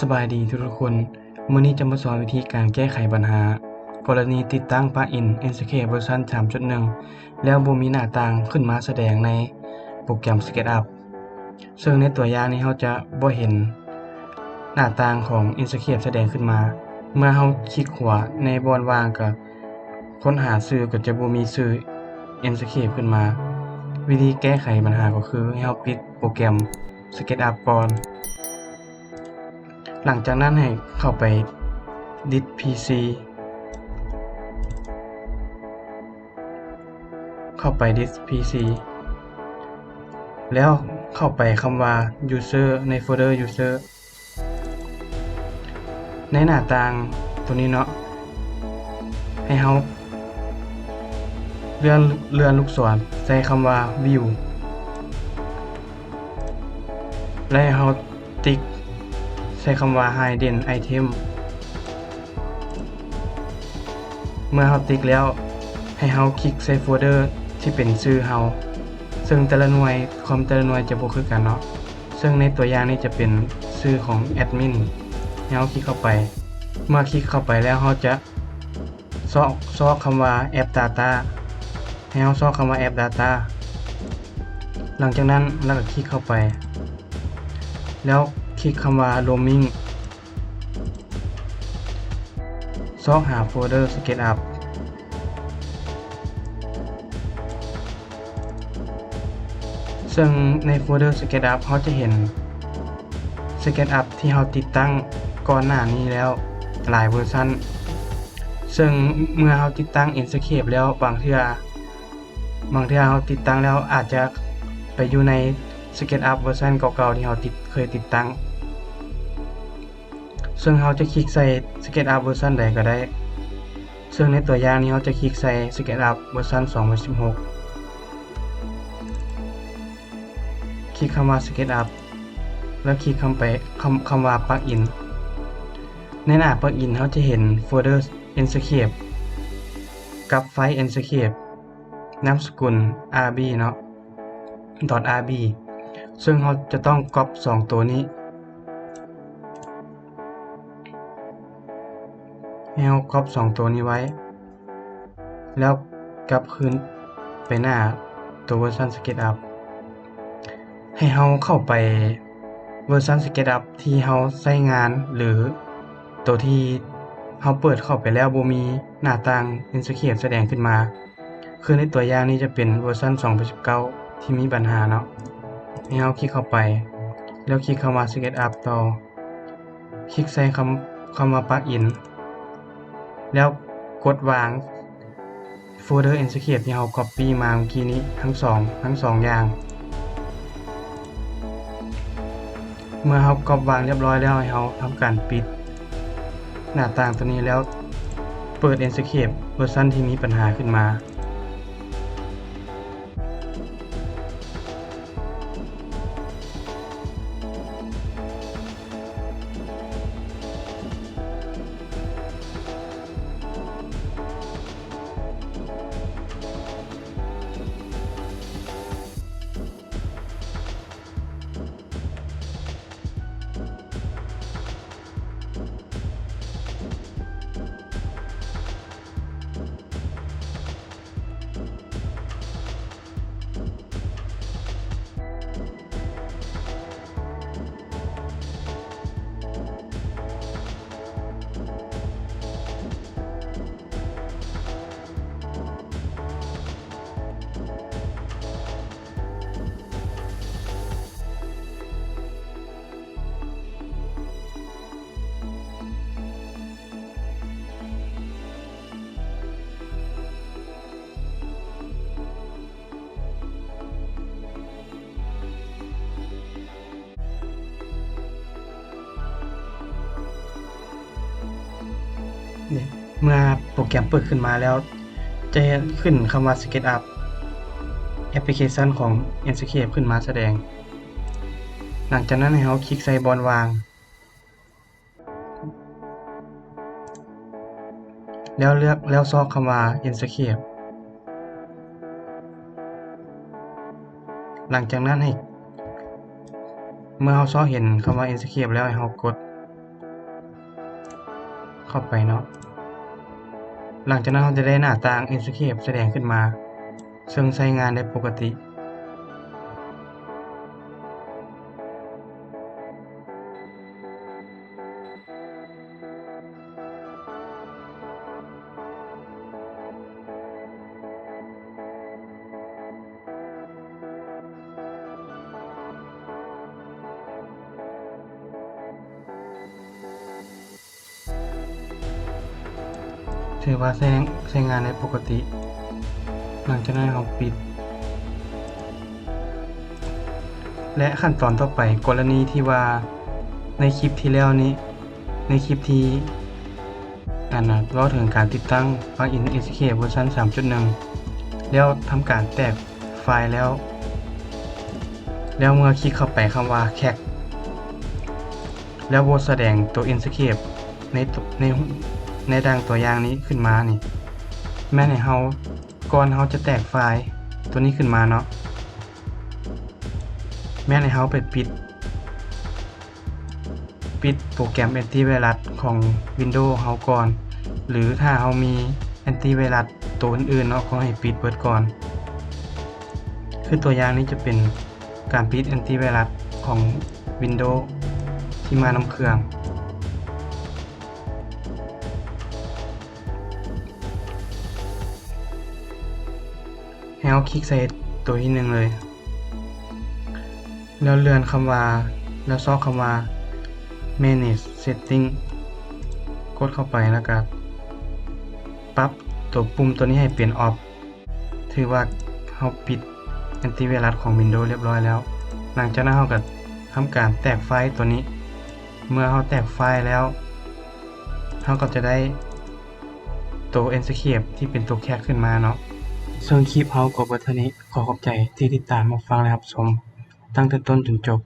สบายดีทุกคนมื้อนี้จะมาสอนวิธีการแก้ไขปัญหา กรณีติดตั้งปลั๊กอิน Enscape เวอร์ชัน3.1 แล้วบ่มีหน้าต่างขึ้นมาแสดงในโปรแกรม SketchUp ซึ่งในตัวอย่างนี้เราจะบ่เห็น หน้าต่างของ Enscape แสดงขึ้นมา เมื่อเราคลิกหัวในบอนว่างก็ค้นหาชื่อก็จะบ่มีชื่อ Enscape ขึ้นมา วิธีแก้ไขปัญหาก็คือให้เราปิดโปรแกรม SketchUp ก่อน หลังจากนั้นให้เข้าไป Disk PC เข้าไป Disk PC แล้วเข้าไปคำว่า User ในโฟลเดอร์ User ในหน้าต่างตัวนี้เนาะให้เฮาเลื่อนเลื่อนลูกศรใส่คำว่า View และให้เฮาติ๊ก ใช้คำว่า hidden item เมื่อเราติ๊กแล้ว ให้เราคลิกใส่โฟลเดอร์ที่เป็นชื่อเราซึ่งแต่ละหน่วยคอมแต่ละหน่วยจะบ่คือกันเนาะ ซึ่งในตัวอย่างนี้จะเป็นชื่อของแอดมินให้เราคลิกเข้าไป เมื่อคลิกเข้าไปแล้วเราจะซอกซอกคำว่า app data ให้เราซอกคำว่า app data หลังจากนั้นเราก็คลิกเข้าไป แล้ว คลิกคำว่า roaming ซอกหาโฟลเดอร์ SketchUp ซึ่งในโฟลเดอร์ SketchUp เขาจะเห็น SketchUp ที่เราติดตั้งก่อนหน้านี้แล้วหลายเวอร์ชันซึ่งเมื่อเราติดตั้ง Enscape แล้วบางเทื่อบางเทื่อเราติดตั้งแล้วอาจจะไปอยู่ใน SketchUp เวอร์ชันเก่าๆที่เราติดเคยติดตั้ง ซึ่งเราจะคลิกใส่ SketchUp เวอร์ชันใดก็ได้ ซึ่งในตัวอย่างนี้เราจะคลิกใส่ SketchUp เวอร์ชัน2016 คลิกคำว่า SketchUp แล้วคลิกคำไปคำคำว่า Plugin ในหน้า Plugin เราจะเห็นโฟลเดอร์ Enscape กับไฟล์ Enscape นามสกุล rb เนาะ .rb ซึ่งเราจะต้องก๊อป2ตัวนี้ ให้เราก๊อป2ตัวนี้ไว้ แล้วกลับคืนไปหน้าตัวเวอร์ชัน SketchUp ให้เราเข้าไปเวอร์ชัน SketchUp ที่เราใช้งานหรือตัวที่เราเปิดเข้าไปแล้วบ่มีหน้าต่าง Enscape แสดงขึ้นมา คือในตัวอย่างนี้จะเป็นเวอร์ชัน2019 ที่มีปัญหาเนาะให้เราคลิกเข้าไป แล้วคลิกคำว่า SketchUp ต่อ คลิกใส่คำคำว่า Plugin แล้วกดวางโฟลเดอร์ Enscape ที่เรา Copy มาเมื่อกี้นี้ทั้งสองทั้งสองอย่าง เมื่อเรากรอบวางเรียบร้อยแล้วให้เราทำการปิด หน้าต่างตัวนี้แล้วเปิด Enscape เวอร์ชันที่มีปัญหาขึ้นมา เนี่ยเมื่อโปรแกรมเปิดขึ้นมาแล้ว จะขึ้นคำว่า SketchUp แอปพลิเคชันของ Enscape ขึ้นมาแสดง หลังจากนั้นให้เราคลิกใส่บอลวาง แล้วเลือกแล้วซอกคำว่า Enscape หลังจากนั้นให้ เมื่อเราซอกเห็นคำว่า Enscape แล้วให้เรากด เข้าไปเนาะ หลังจากนั้นเราจะได้หน้าต่าง Escape แสดงขึ้นมา ซึ่งใช้งานได้ปกติ ถือว่าใช้ใช้งานได้ปกติ หลังจากนั้นเราปิด และขั้นตอนต่อไปกรณีที่ว่าในคลิปที่แล้วนี้ ในคลิปที่อันนะเราถึงการติดตั้ง plugin Escape เวอร์ชัน3.1 แล้วทำการแตกไฟล์แล้ว แล้วเมื่อคลิกเข้าไปคำว่า Cac แล้วโบแสดงตัว Escape ในใน ในดังตัวอย่างนี้ขึ้นมานี่ แม่ให้เฮาก่อนเฮาจะแตกไฟล์ตัวนี้ขึ้นมาเนาะแม่ให้เฮาไปปิด ปิดโปรแกรมแอนตี้ไวรัสของ Windows เฮาก่อน หรือถ้าเฮามีแอนตี้ไวรัสตัวอื่นๆเนาะก็ให้ปิดเบิดก่อน คือตัวอย่างนี้จะเป็นการปิดแอนตี้ไวรัสของ Windows ที่มานำเครื่อง ให้เอาคลิกใส่ตัวที่หนึ่งเลย แล้วเลื่อนคำว่า แล้วซอกคำว่า manage setting กดเข้าไปแล้วก็ปรับตัวปุ่มตัวนี้ให้เปลี่ยน off ถือว่าเราปิดแอนติไวรัสของ Windows เรียบร้อยแล้ว หลังจากนั้นเราก็ทำการแตกไฟล์ตัวนี้ เมื่อเราแตกไฟล์แล้วเราก็จะได้ตัว Enscape ที่เป็นตัวแคกขึ้นมาเนาะ ส่วนคลิปเฮาก็เบิดเท่านี้ขอขอบใจที่ติดตามมาฟังและรับชมตั้งแต่ต้นจนจบ